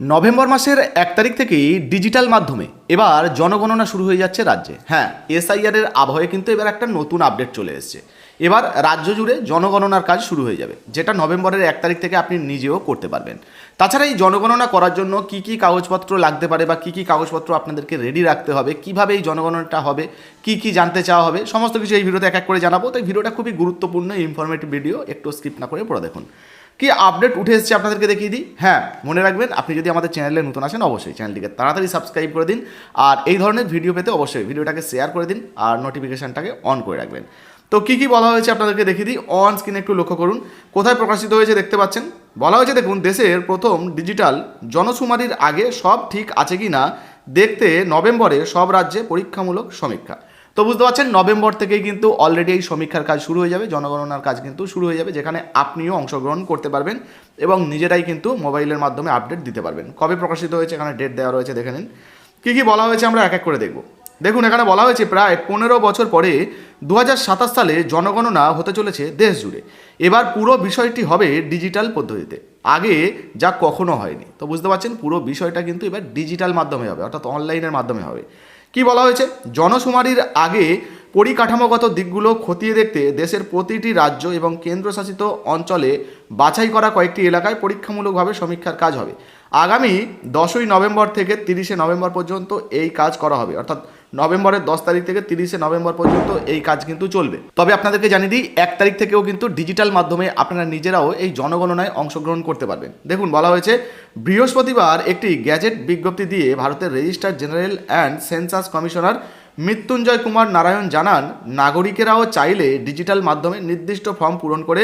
November মাসের এক তারিখ থেকেই ডিজিটাল মাধ্যমে এবার জনগণনা শুরু হয়ে যাচ্ছে রাজ্যে। হ্যাঁ এসআইআর এর আবহে কিন্তু এবার একটা নতুন আপডেট চলে এসেছে। এবার রাজ্য জুড়ে জনগণনার কাজ শুরু হয়ে যাবে, যেটা নভেম্বরের এক তারিখ থেকে আপনি নিজেও করতে পারবেন। তাছাড়া এই জনগণনা করার জন্য কি কি কাগজপত্র লাগতে পারে বা কি কি কাগজপত্র আপনাদেরকে রেডি রাখতে হবে, কীভাবে এই জনগণনাটা হবে, কি কি জানতে চাওয়া হবে, সমস্ত কিছু এই ভিডিওতে এক এক করে জানাব। তাই ভিডিওটা খুবই গুরুত্বপূর্ণ ইনফরমেটিভ ভিডিও একটু স্কিপ না করে পড়ে দেখুন। কি আপডেট উঠে এসেছে আপনাদেরকে দেখিয়ে দিই? হ্যাঁ মনে রাখবেন, আপনি যদি আমাদের চ্যানেলে নতুন আসেন অবশ্যই চ্যানেলটিকে তাড়াতাড়ি সাবস্ক্রাইব করে দিন। আর এই ধরনের ভিডিও পেতে অবশ্যই ভিডিওটাকে শেয়ার করে দিন আর নোটিফিকেশানটাকে অন করে রাখবেন। তো কী কী বলা হয়েছে আপনাদেরকে দেখিয়ে দিই? অন স্ক্রিনে একটু লক্ষ্য করুন। কোথায় প্রকাশিত হয়েছে দেখতে পাচ্ছেন? বলা হয়েছে, দেখুন, দেশের প্রথম ডিজিটাল জনশুমারির আগে সব ঠিক আছে কি না দেখতে নভেম্বরে সব রাজ্যে পরীক্ষামূলক সমীক্ষা। তো বুঝতে পারছেন, নভেম্বর থেকেই কিন্তু অলরেডি এই সমীক্ষার কাজ শুরু হয়ে যাবে, জনগণনার কাজ কিন্তু শুরু হয়ে যাবে, যেখানে আপনিও অংশগ্রহণ করতে পারবেন এবং নিজেরাই কিন্তু মোবাইলের মাধ্যমে আপডেট দিতে পারবেন। কবে প্রকাশিত হয়েছে, এখানে ডেট দেওয়া রয়েছে, দেখে নিন। কী কী বলা হয়েছে, আমরা এক এক করে দেখব। দেখুন, এখানে বলা হয়েছে, প্রায় পনেরো বছর পরে দু হাজার সাতাশ সালে জনগণনা হতে চলেছে দেশ জুড়ে। এবার পুরো বিষয়টি হবে ডিজিটাল পদ্ধতিতে। আগে যা কখনো হয়নি। তো বুঝতে পারছেন, পুরো বিষয়টা কিন্তু এবার ডিজিটাল মাধ্যমে হবে, অর্থাৎ অনলাইনের মাধ্যমে হবে। কি বলা হয়েছে? জনশুমারির আগে পরিকাঠামোগত দিকগুলো খতিয়ে দেখতে দেশের প্রতিটি রাজ্য এবং কেন্দ্রশাসিত অঞ্চলে বাছাই করা কয়েকটি এলাকায় পরীক্ষামূলকভাবে সমীক্ষার কাজ হবে। আগামী দশই নভেম্বর থেকে তিরিশে নভেম্বর পর্যন্ত এই কাজ করা হবে। অর্থাৎ নভেম্বরের দশ তারিখ থেকে তিরিশে নভেম্বর পর্যন্ত এই কাজ কিন্তু চলবে। তবে আপনাদেরকে জানিয়ে দিই, এক তারিখ থেকেও কিন্তু ডিজিটাল মাধ্যমে আপনারা নিজেরাও এই জনগণনায় অংশগ্রহণ করতে পারবেন। দেখুন, বলা হয়েছে, বৃহস্পতিবার একটি গ্যাজেট বিজ্ঞপ্তি দিয়ে ভারতের register general and census commissioner Mrityunjay Kumar Narayan জানান, নাগরিকেরাও চাইলে ডিজিটাল মাধ্যমে নির্দিষ্ট ফর্ম পূরণ করে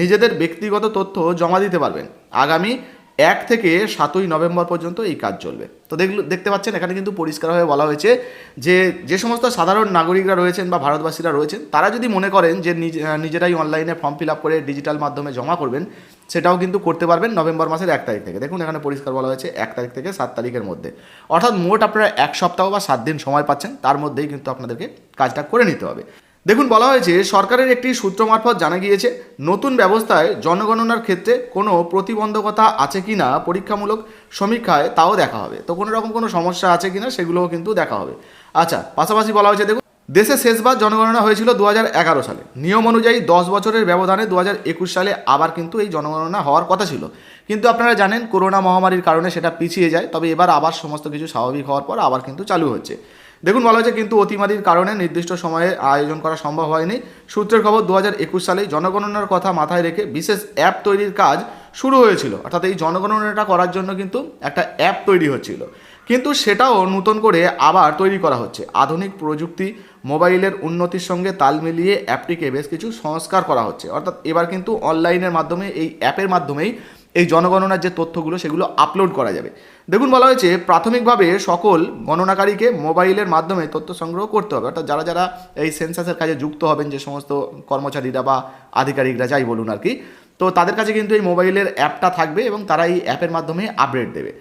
নিজেদের ব্যক্তিগত তথ্য জমা দিতে পারবেন। আগামী এক থেকে সাতই নভেম্বর পর্যন্ত এই কাজ চলবে। তো দেখল, দেখতে পাচ্ছেন, এখানে কিন্তু পরিষ্কারভাবে বলা হয়েছে যে যে সমস্ত সাধারণ নাগরিকরা রয়েছেন বা ভারতবাসীরা রয়েছেন, তারা যদি মনে করেন যে নিজে- নিজেরাই অনলাইনে ফর্ম ফিল আপ করে ডিজিটাল মাধ্যমে জমা করবেন, সেটাও কিন্তু করতে পারবেন নভেম্বর মাসের এক তারিখ থেকে। দেখুন, এখানে পরিষ্কার বলা হয়েছে এক তারিখ থেকে সাত তারিখের মধ্যে। অর্থাৎ মোট আপনারা এক সপ্তাহ বা সাত দিন সময় পাচ্ছেন, তার মধ্যেই কিন্তু আপনাদেরকে কাজটা করে নিতে হবে। দেখুন, বলা হয়েছে সরকারের একটি সূত্র মারফত জানা গিয়েছে, নতুন ব্যবস্থায় জনগণনার ক্ষেত্রে কোনো প্রতিবন্ধকতা আছে কি না, পরীক্ষামূলক সমীক্ষায় তাও দেখা হবে। তো কোনো রকম কোনো সমস্যা আছে কি না, সেগুলোও কিন্তু দেখা হবে। আচ্ছা পাশাপাশি বলা হয়েছে, দেখুন, দেশে শেষবার জনগণনা হয়েছিল দু হাজার এগারো সালে। নিয়ম অনুযায়ী দশ বছরের ব্যবধানে দু হাজার একুশ সালে আবার কিন্তু এই জনগণনা হওয়ার কথা ছিল। কিন্তু আপনারা জানেন, করোনা মহামারীর কারণে সেটা পিছিয়ে যায়, তবে এবার আবার সমস্ত কিছু স্বাভাবিক হওয়ার পর আবার কিন্তু চালু হচ্ছে। দেখুন, বলা হয়েছে কিন্তু অতিমারির কারণে নির্দিষ্ট সময়ে আয়োজন করা সম্ভব হয়নি। সূত্রের খবর দু হাজার একুশ সালে জনগণনার কথা মাথায় রেখে বিশেষ অ্যাপ তৈরির কাজ শুরু হয়েছিল। অর্থাৎ এই জনগণনাটা করার জন্য কিন্তু একটা অ্যাপ তৈরি হচ্ছিল। কিন্তু সেটাও নতুন করে আবার তৈরি করা হচ্ছে। আধুনিক প্রযুক্তি, মোবাইলের উন্নতির সঙ্গে তাল মিলিয়ে অ্যাপটিকে বেশ কিছু সংস্কার করা হচ্ছে। অর্থাৎ এবার কিন্তু অনলাইনের মাধ্যমে, এই অ্যাপের মাধ্যমেই এই জনগণনার যে তথ্যগুলো সেগুলো আপলোড করা যাবে। দেখুন বলা হয়েছে, প্রাথমিকভাবে সকল গণনাকারীকে মোবাইলের মাধ্যমে তথ্য সংগ্রহ করতে হবে। অর্থাৎ যারা যারা এই সেন্সাসের কাজে যুক্ত হবেন, যে সমস্ত কর্মচারীরা বা আধিকারিকরা, যাই বলুন আর কি, তো তাদের কাছে কিন্তু এই মোবাইলের অ্যাপটা থাকবে এবং তারা এই অ্যাপের মাধ্যমে আপডেট দেবে।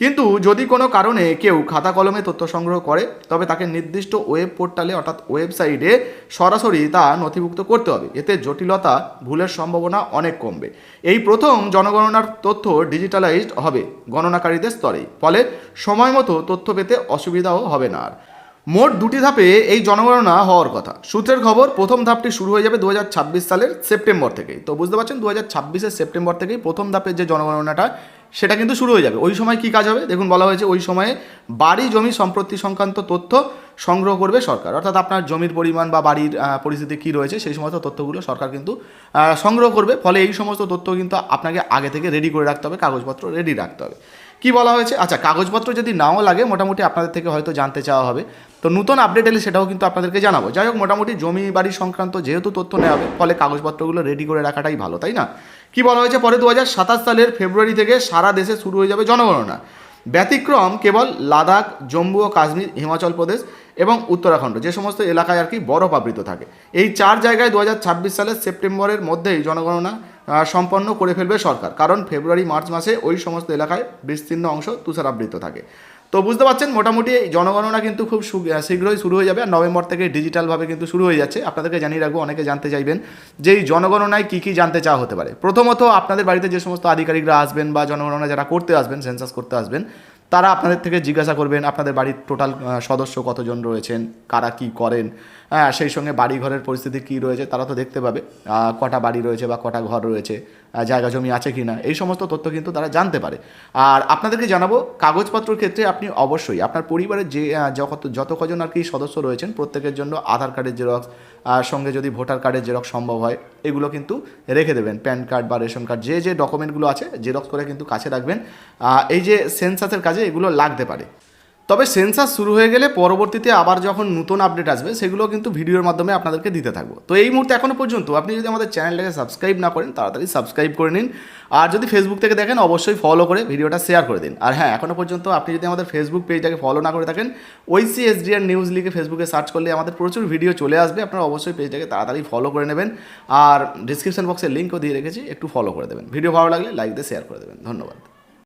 কিন্তু যদি কোনো কারণে কেউ খাতা কলমে তথ্য সংগ্রহ করে, তবে তাকে নির্দিষ্ট ওয়েব পোর্টালে অর্থাৎ ওয়েবসাইটে সরাসরি তা নথিভুক্ত করতে হবে। এতে জটিলতা, ভুলের সম্ভাবনা অনেক কমবে। এই প্রথম জনগণনার তথ্য ডিজিটালাইজড হবে গণনাকারীদের স্তরেই ফলে সময় মতো তথ্য পেতে অসুবিধাও হবে না আর। মোট দুটি ধাপে এই জনগণনা হওয়ার কথা। সূত্রের খবর, প্রথম ধাপটি শুরু হয়ে যাবে দু হাজার ছাব্বিশ সালের সেপ্টেম্বর থেকেই। তো বুঝতে পারছেন দু হাজার সেপ্টেম্বর থেকেই প্রথম ধাপের যে জনগণনাটা সেটা কিন্তু শুরু হয়ে যাবে। ওই সময় কি কাজ হবে? দেখুন, বলা হয়েছে ওই সময়ে বাড়ি, জমি সম্পত্তি সংক্রান্ত তথ্য সংগ্রহ করবে সরকার। অর্থাৎ আপনার জমির পরিমাণ বা বাড়ির পরিস্থিতি কী রয়েছে, সেই সমস্ত তথ্যগুলো সরকার কিন্তু সংগ্রহ করবে। ফলে এই সমস্ত তথ্য কিন্তু আপনাকে আগে থেকে রেডি করে রাখতে হবে, কাগজপত্র রেডি রাখতে হবে। কি বলা হয়েছে? আচ্ছা কাগজপত্র যদি নাও লাগে, মোটামুটি আপনাদের থেকে হয়তো জানতে চাওয়া হবে। তো নতুন আপডেট এলে সেটাও কিন্তু আপনাদেরকে জানাব। যাই হোক, মোটামুটি জমি বাড়ি সংক্রান্ত যেহেতু তথ্য নেওয়া হবে, ফলে কাগজপত্রগুলো রেডি করে রাখাটাই ভালো, তাই না? কি বলা হয়েছে? পরে দুহাজার সাতাশ সালের ফেব্রুয়ারি থেকে সারা দেশে শুরু হয়ে যাবে জনগণনা। ব্যতিক্রম কেবল লাদাখ, জম্মু ও কাশ্মীর, হিমাচল প্রদেশ এবং উত্তরাখণ্ড, যে সমস্ত এলাকায় আর কি বরফ আবৃত থাকে। এই চার জায়গায় দু হাজার ছাব্বিশ সালের সেপ্টেম্বরের মধ্যেই জনগণনা সম্পন্ন করে ফেলবে সরকার। কারণ ফেব্রুয়ারি, মার্চ মাসে ওই সমস্ত এলাকায় বিস্তীর্ণ অংশ তুষারাবৃত থাকে। তো বুঝতে পারছেন, মোটামুটি জনগণনা কিন্তু খুব শীঘ্রই শুরু হয়ে যাবে আর নভেম্বর থেকে ডিজিটালভাবে কিন্তু শুরু হয়ে যাচ্ছে। আপনাদেরকে জানিয়ে রাখব, অনেকে জানতে চাইবেন যে এই জনগণনায় কী কী জানতে চাওয়া হতে পারে। প্রথমত, আপনাদের বাড়িতে যে সমস্ত আধিকারিকরা আসবেন বা জনগণনা যারা করতে আসবেন সেন্সাস করতে আসবেন তারা আপনাদের থেকে জিজ্ঞাসা করবেন, আপনাদের বাড়ির টোটাল সদস্য কতজন রয়েছেন, কারা কি করেন হ্যাঁ সেই সঙ্গে বাড়ি ঘরের পরিস্থিতি কী রয়েছে তারা তো দেখতে পাবে কটা বাড়ি রয়েছে বা কটা ঘর রয়েছে জায়গা জমি আছে কি না, এই সমস্ত তথ্য কিন্তু তারা জানতে পারে। আর আপনাদেরকে জানাব, কাগজপত্রের ক্ষেত্রে আপনি অবশ্যই আপনার পরিবারের যে যত যত কজন আর কি সদস্য রয়েছেন, প্রত্যেকের জন্য আধার কার্ডের জেরক্স সঙ্গে যদি ভোটার কার্ডের জেরক্স সম্ভব হয় এগুলো কিন্তু রেখে দেবেন। প্যান কার্ড বা রেশন কার্ড, যে যে ডকুমেন্টগুলো আছে, জেরক্স করে কিন্তু কাছে রাখবেন। এই যে সেন্সাসের কাজে এগুলো লাগতে পারে। তবে সেন্সাস শুরু হয়ে গেলে পরবর্তীতে আবার যখন নতুন আপডেট আসবে, সেগুলো কিন্তু ভিডিওর মাধ্যমে আপনাদেরকে দিতে থাকব। তো এই মুহূর্তে এখনও পর্যন্ত আপনি যদি আমাদের চ্যানেলটাকে সাবস্ক্রাইব না করেন, তাড়াতাড়ি সাবস্ক্রাইব করে নিন। আর যদি ফেসবুক থেকে দেখেন, অবশ্যই ফলো করে ভিডিওটা শেয়ার করে দিন। আর হ্যাঁ এখনও পর্যন্ত আপনি যদি আমাদের ফেসবুক পেজটাকে ফলো না করে থাকেন ওই ওইসি এসডিআর নিউজ লিখে ফেসবুকে সার্চ করলে আমাদের প্রচুর ভিডিও চলে আসবে। আপনারা অবশ্যই পেজটাকে তাড়াতাড়ি ফলো করে নেবেন। আর ডিসক্রিপশন বক্সে লিঙ্কও দিয়ে রেখেছি, একটু ফলো করে দেবেন। ভিডিও ভালো লাগলে লাইক দিয়ে শেয়ার করে দেবেন। ধন্যবাদ।